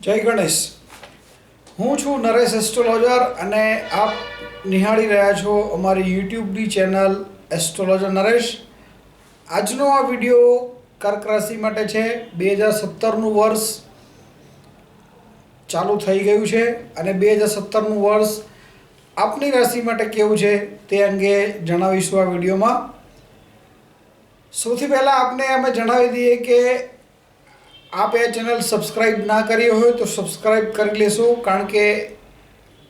જય ગણેશ. હું છું નરેશ એસ્ટ્રોલોજર અને આપ નિહાળી રહ્યા છો અમારી યુટ્યુબની ચેનલ એસ્ટ્રોલોજર નરેશ. આજનો આ વીડિયો કર્ક રાશિ માટે છે. બે હજાર સત્તરનું વર્ષ ચાલુ થઈ ગયું છે અને બે હજાર સત્તરનું વર્ષ આપની રાશિ માટે કેવું છે તે અંગે જણાવીશું આ વિડીયોમાં. સૌથી પહેલાં આપને અમે જણાવી દઈએ કે આપ એ ચેનલ સબસ્ક્રાઈબ ના કરી હોય તો સબસ્ક્રાઈબ કરી લેશો, કારણ કે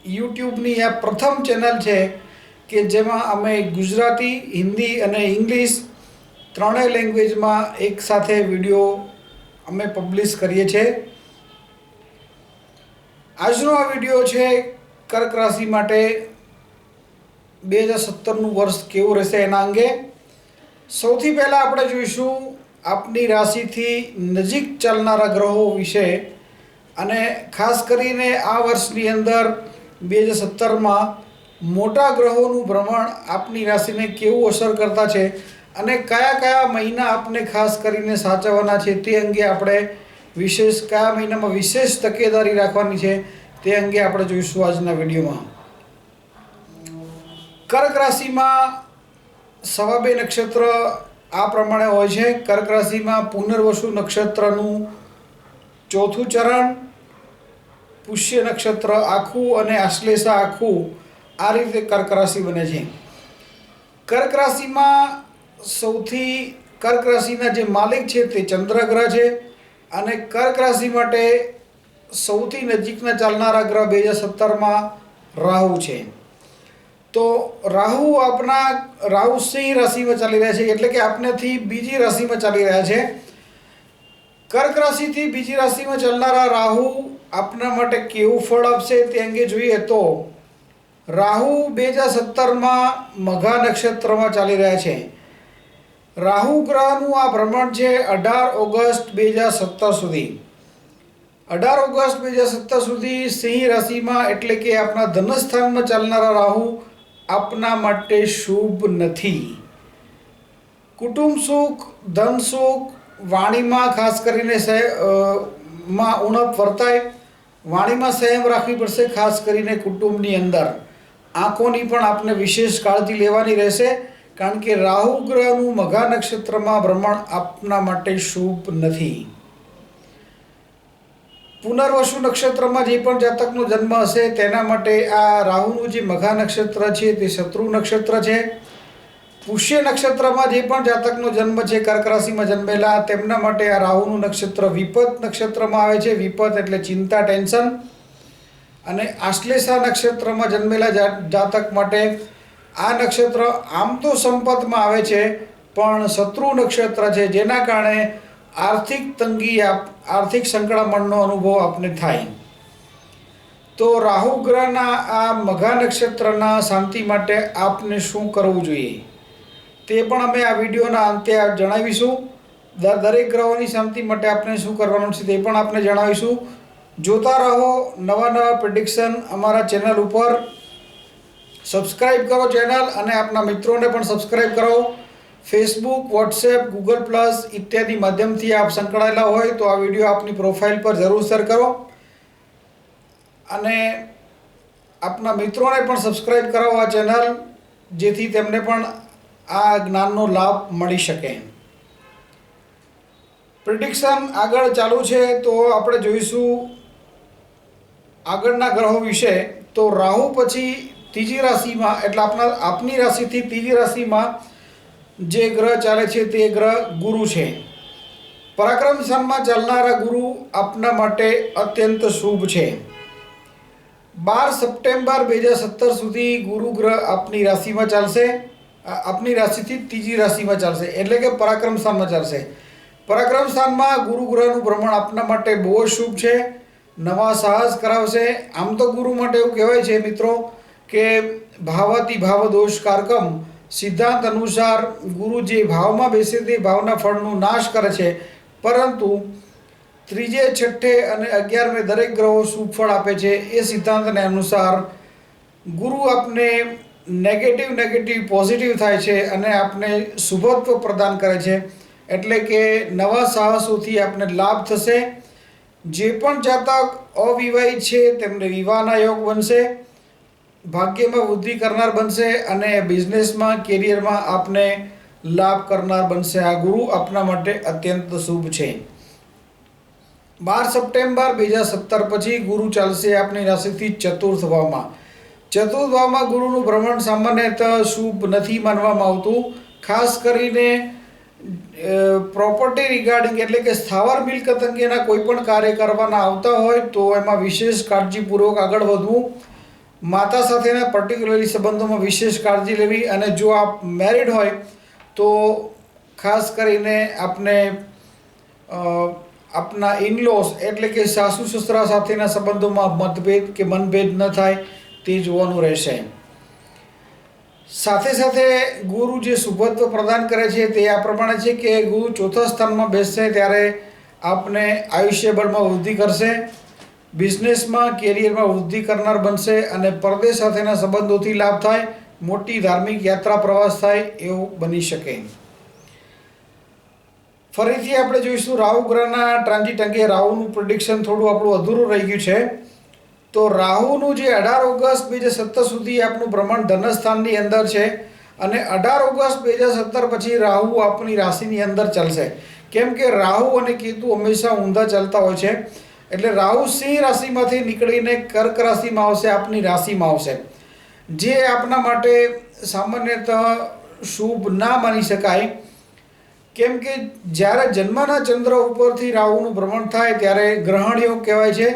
યુટ્યુબની આ પ્રથમ ચેનલ છે કે જેમાં અમે ગુજરાતી, હિન્દી અને ઇંગ્લિશ ત્રણેય લેંગ્વેજમાં એક સાથે વીડિયો અમે પબ્લિશ કરીએ છીએ. આજનો આ વીડિયો છે કર્ક રાશિ માટે બે હજાર સત્તરનું વર્ષ કેવું રહેશે એના અંગે. સૌથી પહેલાં આપણે જોઈશું આપની રાશિથી નજીક ચાલનારા ગ્રહો વિશે અને ખાસ કરીને આ વર્ષની અંદર બે હજાર સત્તરમાં મોટા ગ્રહોનું ભ્રમણ આપની રાશિને કેવું અસર કરતા છે અને કયા કયા મહિના આપને ખાસ કરીને સાચવવાના છે તે અંગે આપણે વિશેષ કયા મહિનામાં વિશેષ તકેદારી રાખવાની છે તે અંગે આપણે જોઈશું આજના વિડીયોમાં. કર્ક રાશિમાં સવા બે નક્ષત્ર આ પ્રમાણે હોય છે, કર્ક રાશિમાં પુનર્વસુ નક્ષત્રનું ચોથું ચરણ, પુષ્ય નક્ષત્ર આખું અને આશ્લેષા આખું આ રીતે કર્ક રાશિ બને છે. કર્ક રાશિમાં સૌથી, કર્ક રાશિના જે માલિક છે તે ચંદ્ર ગ્રહ છે અને કર્ક રાશિ માટે સૌથી નજીકના ચાલનારા ગ્રહ બે હજાર સત્તરમાં રાહુ છે. તો રાહુ આપના, રાહુ સિંહ રાશિમાં ચાલી રહ્યા છે, એટલે કે આપનેથી બીજી રાશિમાં ચાલી રહ્યા છે. કર્ક રાશિથી બીજી રાશિમાં ચાલનારા રાહુ આપના માટે કેવું ફળ આપશે તે અંગે જોઈએ તો રાહુ બે હજાર સત્તરમાં મઘા નક્ષત્રમાં ચાલી રહ્યા છે. રાહુ ગ્રહનું આ ભ્રમણ છે અઢાર ઓગસ્ટ બે હજાર સત્તર સુધી. અઢાર ઓગસ્ટ બે હજાર સત્તર સુધી સિંહ રાશિમાં એટલે કે આપણા ધનસ્થાનમાં ચાલનારા રાહુ આપના માટે શુભ નથી. કુટુંબ સુખ, ધન સુખ, વાણીમાં ખાસ કરીને માં ઉણપ વર્તાય, વાણીમાં સંયમ રાખવી પડશે ખાસ કરીને કુટુંબની અંદર. આંખોની પણ આપને વિશેષ કાળજી લેવાની રહેશે, કારણ કે રાહુ ગ્રહનું મઘા નક્ષત્રમાં ભ્રમણ આપના માટે શુભ નથી. પુનર્વસુ નક્ષત્રમાં જે પણ જાતકનો જન્મ હશે, તેના માટે આ રાહુનું જે મઘા નક્ષત્ર છે, તે શત્રુ નક્ષત્ર છે. પુષ્ય નક્ષત્રમાં જે પણ જાતકનો જન્મ છે, કર્ક રાશિમાં જન્મેલા, તેમના માટે આ રાહુનું નક્ષત્ર વિપત નક્ષત્રમાં આવે છે. વિપત એટલે ચિંતા, ટેન્શન. અને આશ્લેષા નક્ષત્રમાં જન્મેલા જાતક માટે આ નક્ષત્ર આમ તો સંપતમાં આવે છે, પણ શત્રુ નક્ષત્ર છે, જેના કારણે આર્થિક તંગી આપ, આર્થિક સંકળામણનો અનુભવ આપને થાય. તો રાહુ ગ્રહના આ મઘા નક્ષત્રના શાંતિ માટે આપને શું કરવું જોઈએ? તે પણ અમે આ વિડીયોના અંતે જણાવીશું. દરેક ગ્રહોની શાંતિ માટે આપણે શું કરવાનું છે તે પણ આપણે જણાવીશું. જોતા રહો નવા નવા પ્રિડિક્શન અમારા ચેનલ ઉપર. સબસ્ક્રાઈબ કરો ચેનલ અને આપના મિત્રોને પણ સબસ્ક્રાઈબ કરો. ફેસબુક વોટ્સએપ ગૂગલ પ્લસ ઇત્યાદિ માધ્યમથી આપ સંકળાયેલા હોય તો આ વીડિયો આપની પ્રોફાઇલ પર જરૂર શેર કરો. અને આપના મિત્રોને પણ સબસ્ક્રાઈબ કરાવો આ ચેનલ જેથી તેમને પણ આ જ્ઞાનનો લાભ મળી શકે. પ્રિડિક્શન આગળ ચાલુ છે તો આપણે જોઈશું આગળના ગ્રહો વિશે. તો રાહુ પછી ત્રીજી રાશિમાં, એટલે આપના, આપની રાશિથી ત્રીજી રાશિમાં જે ગ્રહ ચાલે છે તે ગ્રહ ગુરુ છે. પરાક્રમ સ્થાનમાં ચાલનારા ગુરુ આપના માટે અત્યંત શુભ છે. બાર સપ્ટેમ્બર બે હજાર સત્તર સુધી ગુરુ ગ્રહ આપની રાશિમાં ચાલશે. આપની રાશિથી ત્રીજી રાશિમાં ચાલશે, એટલે કે પરાક્રમ સ્થાનમાં ચાલશે. પરાક્રમ સ્થાનમાં ગુરુ ગ્રહનું ભ્રમણ આપના માટે બહુ જ શુભ છે. નવા સાહસ કરાવશે. આમ તો ગુરુ માટે એવું કહેવાય છે મિત્રો કે ભાવતી ભાવ દોષ કારકમ સિદ્ધાંત અનુસાર ગુરુ જે ભાવમાં બેસે તે ભાવના ફળનું નાશ કરે છે. પરંતુ ત્રીજે, છઠ્ઠે અને અગિયારમે દરેક ગ્રહો શુભ ફળ આપે છે. એ સિદ્ધાંતને અનુસાર ગુરુ આપને નેગેટિવ નેગેટિવ પોઝિટિવ થાય છે અને આપને શુભત્વ પ્રદાન કરે છે. એટલે કે નવા સાહસોથી આપને લાભ થશે. જે પણ જાતક અવિવાહિત છે, તેમને વિવાહના યોગ બનશે. ભાગ્યમાં વૃદ્ધિ કરનાર બનશે અને બિઝનેસમાં, કેરિયરમાં આપને લાભ કરનાર બનશે. આ ગુરુ આપના માટે અત્યંત શુભ છે. બાર સપ્ટેમ્બર બે હજાર સત્તર પછી ગુરુ ચાલશે આપની રાશિથી ચતુર્થ ભાવમાં ચતુર્થ ભાવમાં ગુરુનું ભ્રમણ સામાન્યતઃ શુભ નથી માનવામાં આવતું. ખાસ કરીને પ્રોપર્ટી રિગાર્ડિંગ એટલે કે સ્થાવર મિલકત અંગેના કોઈ પણ કાર્ય કરવાના આવતા હોય તો એમાં વિશેષ કાળજીપૂર્વક આગળ વધવું. માતા સાથેના પર્ટિક્યુલરલી સંબંધોમાં વિશેષ કાળજી લેવી અને જો આપ મેરિડ હોય, તો ખાસ કરીને આપને આપના ઇનલોસ એટલે કે સાસુ સસરા સાથેના સંબંધોમાં મતભેદ કે મનભેદ ન થાય તે જોવાનું રહેશે. સાથે સાથે ગુરુ જે શુભત્વ પ્રદાન કરે છે તે આ પ્રમાણે છે કે ગુરુ ચોથા સ્થાનમાં બેસશે ત્યારે આપને આયુષ્યબળમાં વૃદ્ધિ કરશે. બિઝનેસમાં કેરિયરમાં વૃદ્ધિ કરનાર બનશે અને પરદેશ સાથેના સંબંધોથી લાભ થાય, મોટી ધાર્મિક યાત્રા પ્રવાસ થાય એવું બની શકે. ફરીથી આપણે જોઈશું રાહુ ગ્રહના ટ્રાન્ઝિટ અંગે. રાહુનું પ્રિડિક્શન થોડું આપણું અધૂરું રહી ગયું છે. તો રાહુનું જે અઢાર ઓગસ્ટ બે હજાર સત્તર સુધી આપણું ભ્રમણ ધનસ્થાનની અંદર છે અને અઢાર ઓગસ્ટ બે હજાર સત્તર પછી રાહુ આપની રાશિની અંદર ચાલશે. કેમ કે રાહુ અને કેતુ હંમેશા ઊંધા ચાલતા હોય છે. એટલે રાહુ સિંહ રાશિમાંથી નીકળીને કર્ક રાશિમાં આવશે, આપની રાશિમાં આવશે. જે આપના માટે સામાન્યતઃ શુભ ના માની શકાય. કેમ કે જ્યારે જન્મના ચંદ્ર ઉપરથી રાહુનું ભ્રમણ થાય ત્યારે ગ્રહણ યોગ કહેવાય છે.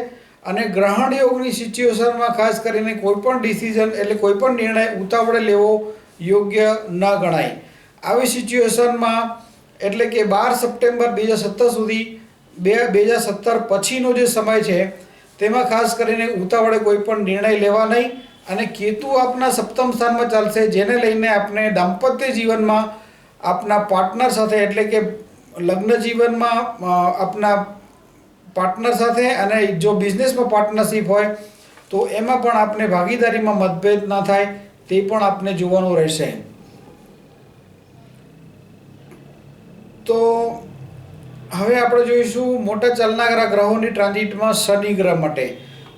અને ગ્રહણ યોગની સિચ્યુએશનમાં ખાસ કરીને કોઈપણ ડિસિઝન એટલે કોઈપણ નિર્ણય ઉતાવળે લેવો યોગ્ય ન ગણાય. આવી સિચ્યુએશનમાં એટલે કે બાર સપ્ટેમ્બર બે હજાર સત્તર સુધી બે બે હજાર સત્તર પછીનો જે સમય છે, તેમાં ખાસ કરીને ઉતાવળે કોઈ પણ નિર્ણય લેવા નહીં અને કેતુ આપના સપ્તમ સ્થાનમાં ચાલશે, જેને લઈને આપણે દાંપત્ય જીવનમાં આપના પાર્ટનર સાથે, એટલે કે લગ્ન જીવનમાં આપના પાર્ટનર સાથે અને જો બિઝનેસમાં પાર્ટનરશિપ હોય, તો એમાં પણ આપણે ભાગીદારીમાં મતભેદ ના થાય, તે પણ આપણે જોવાનું રહેશે તો હવે આપણે જોઈશું મોટા ચલનાગરા ગ્રહોની ટ્રાન્ઝિટમાં શનિ ગ્રહ માટે.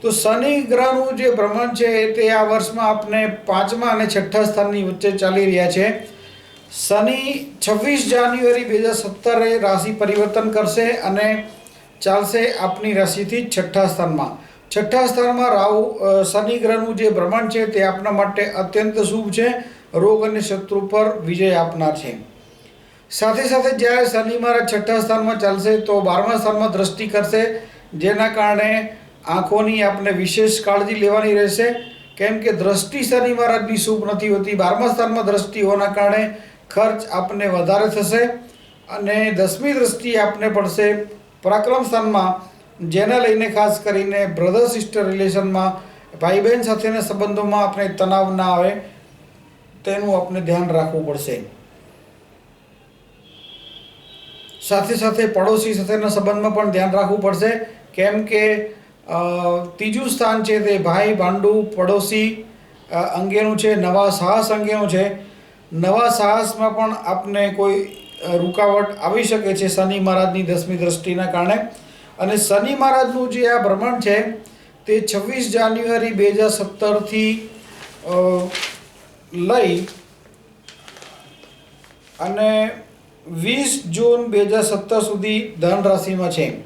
તો શનિ ગ્રહનું જે ભ્રમણ છે તે આ વર્ષમાં આપણે પાંચમા અને છઠ્ઠા સ્થાનની વચ્ચે ચાલી રહ્યા છે. શનિ છવ્વીસ જાન્યુઆરી બે હજાર સત્તરે રાશિ પરિવર્તન કરશે અને ચાલશે આપની રાશિથી છઠ્ઠા સ્થાનમાં. છઠ્ઠા સ્થાનમાં રાહુ શનિ ગ્રહનું જે ભ્રમણ છે તે આપના માટે અત્યંત શુભ છે. રોગ અને શત્રુ પર વિજય આપનાર છે. સાથે સાથે જ્યારે શનિ મહારાજ છઠ્ઠા સ્થાનમાં ચાલશે તો બારમા સ્થાનમાં દ્રષ્ટિ કરશે, જેના કારણે આંખોની આપણે વિશેષ કાળજી લેવાની રહેશે. કેમ કે દ્રષ્ટિ શનિ મહારાજની શુભ નથી હોતી, બારમા સ્થાનમાં દ્રષ્ટિ હોવાના કારણે ખર્ચ આપને વધારે થશે અને દસમી દ્રષ્ટિ આપને પડશે પરાક્રમ સ્થાનમાં, જેને લઈને ખાસ કરીને બ્રધર સિસ્ટર રિલેશનમાં ભાઈ બહેન સાથેના સંબંધોમાં આપણે તણાવ ના આવે, તેનું આપણે ધ્યાન રાખવું પડશે. સાથે સાથે પડોશી સાથેના સંબંધમાં પણ ધ્યાન રાખવું પડશે. કેમ કે ત્રીજું સ્થાન છે તે ભાઈ ભાંડુ પડોશી અંગેનું છે, નવા સાહસ અંગેનું છે. નવા સાહસમાં પણ આપને કોઈ રૂકાવટ આવી શકે છે શનિ મહારાજની દસમી દ્રષ્ટિના કારણે. અને શનિ મહારાજનું જે આ ભ્રમણ છે, તે છવ્વીસ જાન્યુઆરી બે હજાર સત્તરથી લઈ અને વીસ જૂન બે હજાર સત્તર સુધી ધન રાશિમાં છે.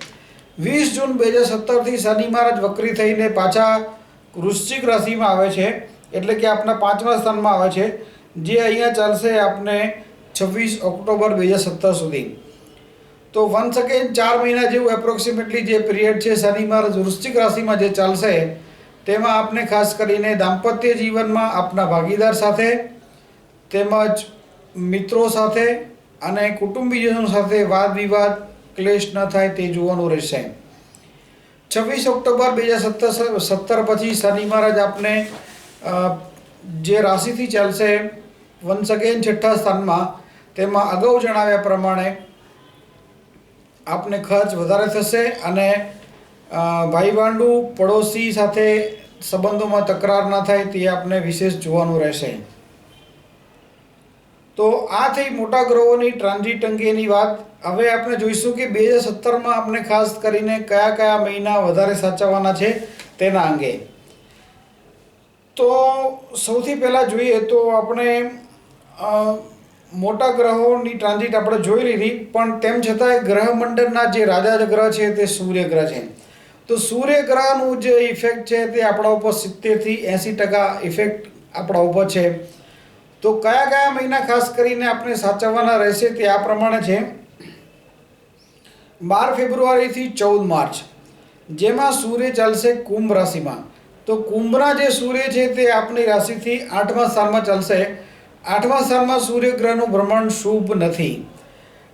વીસ જૂન બે હજાર સત્તરથી શનિ મહારાજ વક્રી થઈને પાછા વૃશ્ચિક રાશિમાં આવે છે. એટલે કે આપના પાંચમા સ્થાનમાં આવે છે, જે અહીંયા ચાલશે આપને છવ્વીસ ઓક્ટોબર બે હજાર સત્તર સુધી. તો વન સેકેન્ડ ચાર મહિના જેવું એપ્રોક્સિમેટલી જે પિરિયડ છે, શનિ મહારાજ વૃશ્ચિક રાશિમાં જે ચાલશે, તેમાં આપને ખાસ કરીને દાંપત્ય જીવનમાં આપના ભાગીદાર સાથે, તેમજ મિત્રો સાથે અને કુટુંબીજનો સાથે વાદ વિવાદ ક્લેશ ન થાય તે જોવાનું રહેશે. છવ્વીસ ઓક્ટોબર બે હજાર સત્તર સત્તર પછી શનિ મહારાજ આપને જે રાશિથી ચાલશે વન્સ અગેન છઠ્ઠા સ્થાનમાં, તેમાં અગાઉ જણાવ્યા પ્રમાણે આપને ખર્ચ વધારે થશે અને ભાઈબાંડુ ભાઈ પડોશી સાથે સંબંધોમાં તકરાર ના થાય તે આપને વિશેષ જોવાનું રહેશે. તો આ થઈ મોટા ગ્રહોની ટ્રાન્ઝિટ અંગેની વાત. હવે આપણે જોઈશું કે બે હજાર સત્તરમાં આપણે ખાસ કરીને કયા કયા મહિના વધારે સાચવવાના છે તેના અંગે. તો સૌથી પહેલાં જોઈએ તો આપણે મોટા ગ્રહોની ટ્રાન્ઝિટ આપણે જોઈ લીધી, પણ તેમ છતાંય ગ્રહ મંડળના જે રાજા ગ્રહ છે તે સૂર્ય ગ્રહ છે. તો સૂર્ય ગ્રહનું જે ઇફેક્ટ છે તે આપણા ઉપર સિત્તેરથી એંસી ટકા ઇફેક્ટ આપણા ઉપર છે. તો કયા કયા મહિના ખાસ કરીને આપણે સાચવવાના રહેશે તે આ પ્રમાણે છે? બાર ફેબ્રુઆરીથી ચૌદ માર્ચ. જેમાં સૂર્ય ચાલશે કુંભ રાશિમાં. તો કુંભના જે સૂર્ય છે તે આપણી રાશિથી આઠમા સ્થાનમાં ચાલશે. આઠમા સ્થાનમાં સૂર્યગ્રહનું ભ્રમણ શુભ નથી.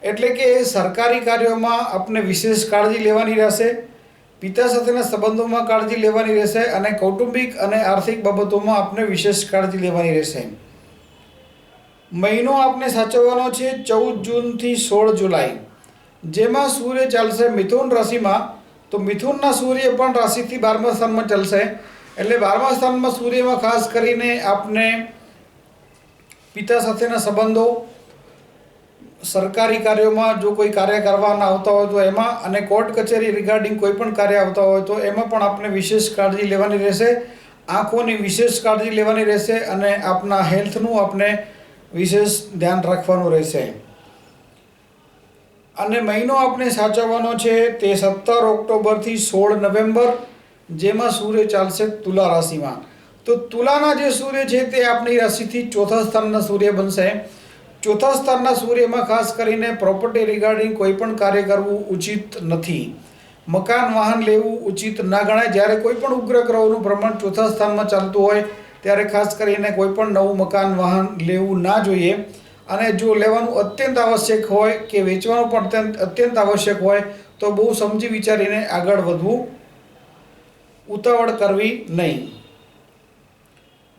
એટલે કે સરકારી કાર્યોમાં આપણે વિશેષ કાળજી લેવાની રહેશે. પિતા સાથેના સંબંધોમાં કાળજી લેવાની રહેશે અને કૌટુંબિક અને આર્થિક બાબતોમાં આપણે વિશેષ કાળજી લેવાની રહેશે. મહિનો આપને સાચવવાનો છે ચૌદ જૂનથી સોળ જુલાઈ. જેમાં સૂર્ય ચાલશે મિથુન રાશિમાં, તો મિથુનના સૂર્ય પણ રાશિથી બારમા સ્થાનમાં ચાલશે. એટલે બારમા સ્થાનમાં સૂર્યમાં ખાસ કરીને આપને પિતા સાથેના સંબંધો, સરકારી કાર્યોમાં જો કોઈ કાર્ય કરવાના આવતા હોય તો એમાં, અને કોર્ટ કચેરી રિગાર્ડિંગ કોઈ પણ કાર્ય આવતા હોય તો એમાં પણ આપણે વિશેષ કાળજી લેવાની રહેશે. આંખોની વિશેષ કાળજી લેવાની રહેશે અને આપના હેલ્થનું આપણે વિશેષ ધ્યાન રાખવાનું રહેશે. અને મહિનો આપણે સાચવવાનો છે તે સત્તર ઓક્ટોબરથી સોળ નવેમ્બર, જેમાં સૂર્ય ચાલશે તુલા રાશિમાં. તો તુલાના જે સૂર્ય છે તે આપણી રાશિથી ચોથા સ્થાનના સૂર્ય બનશે. ચોથા સ્થાનના સૂર્યમાં ખાસ કરીને પ્રોપર્ટી રિગાર્ડિંગ કોઈ પણ કાર્ય કરવું ઉચિત નથી. મકાન, વાહન લેવું ઉચિત ના ગણાય. જ્યારે કોઈ પણ ઉગ્ર ગ્રહોનું ભ્રમણ ચોથા સ્થાનમાં ચાલતું હોય ત્યારે ખાસ કરીને કોઈ પણ નવું મકાન, વાહન લેવું ના જોઈએ. અને જો લેવાનું અત્યંત આવશ્યક હોય કે વેચવાનું પણ અત્યંત અત્યંત આવશ્યક હોય, તો બહુ સમજી વિચારીને આગળ વધવું ઉતાવળ કરવી નહીં.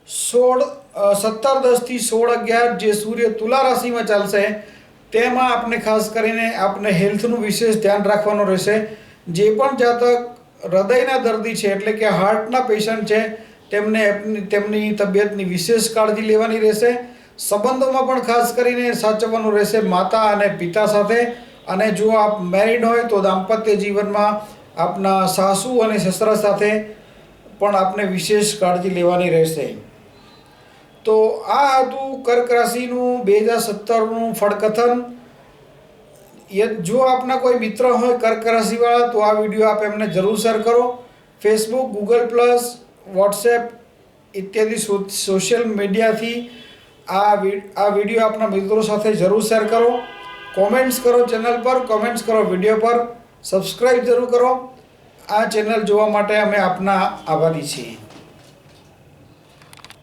સોળ સત્તર દસથી સોળ અગિયાર જે સૂર્ય તુલા રાશિમાં ચાલશે, તેમાં આપણે ખાસ કરીને આપણે હેલ્થનું વિશેષ ધ્યાન રાખવાનું રહેશે. જે પણ જાતક હૃદયના દર્દી છે, એટલે કે હાર્ટના પેશન્ટ છે તેમને તેમની તબિયતની વિશેષ કાળજી લેવાની રહેશે. સંબંધોમાં પણ ખાસ કરીને સાચવવાનું રહેશે માતા અને પિતા સાથે. અને જો આપ મેરિડ હોય તો દાંપત્ય જીવનમાં આપના સાસુ અને સસરા સાથે પણ આપને વિશેષ કાળજી લેવાની રહેશે. તો આ હતું કર્ક રાશિનું બે હજાર સત્તરનું ફળકથન. જો આપના કોઈ મિત્ર હોય કર્ક રાશિવાળા તો આ વીડિયો આપ એમને જરૂર શેર કરો. ફેસબુક ગૂગલ પ્લસ વોટ્સએપ ઇત્યાદિ સોશિયલ મીડિયાથી આ આ વીડિયો આપના મિત્રો સાથે જરૂર શેર કરો. કોમેન્ટ્સ કરો ચેનલ પર, કોમેન્ટ્સ કરો વીડિયો પર. સબસ્ક્રાઈબ જરૂર કરો. આ ચેનલ જોવા માટે અમે આપના આભારી છીએ.